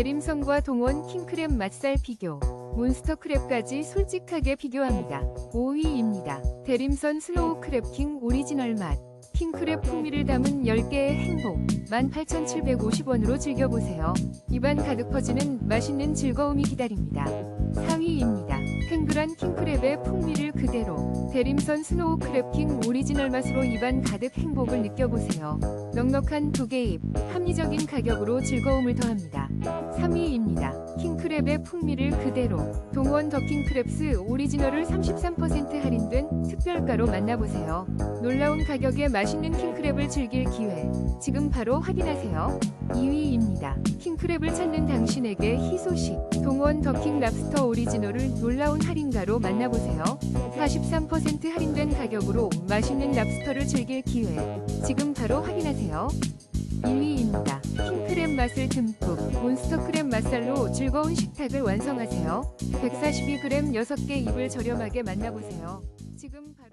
대림선과 동원 킹크랩 맛살 비교. 몬스터 크랩까지 솔직하게 비교합니다. 5위입니다. 대림선 슬로우 크랩킹 오리지널 맛. 킹크랩 풍미를 담은 10개의 행복. 18,750원으로 즐겨보세요. 입안 가득 퍼지는 맛있는 즐거움이 기다립니다. 4위입니다. 탱글한 킹크랩의 풍미를 그대로 대림선 스노우 크랩킹 오리지널 맛으로 입안 가득 행복을 느껴보세요. 넉넉한 두 개 입, 합리적인 가격으로 즐거움을 더합니다. 3위입니다. 킹크랩의 풍미를 그대로 동원 더 킹크랩스 오리지널을 33% 할인된 특별가로 만나보세요. 놀라운 가격에 맛있는 킹크랩을 즐길 기회 지금 바로 확인하세요. 2위입 니다. 킹크랩을 찾는 당신에게 희소식 동원 더킹 랍스터 오리지널을 놀라운 할인가로 만나보세요. 43% 할인된 가격으로 맛있는 랍스터를 즐길 기회 지금 바로 확인하세요. 1위입니다. 킹크랩 맛을 듬뿍 몬스터 크랩 맛살로 즐거운 식탁을 완성하세요. 142g 6개 입을 저렴하게 만나보세요. 지금 바로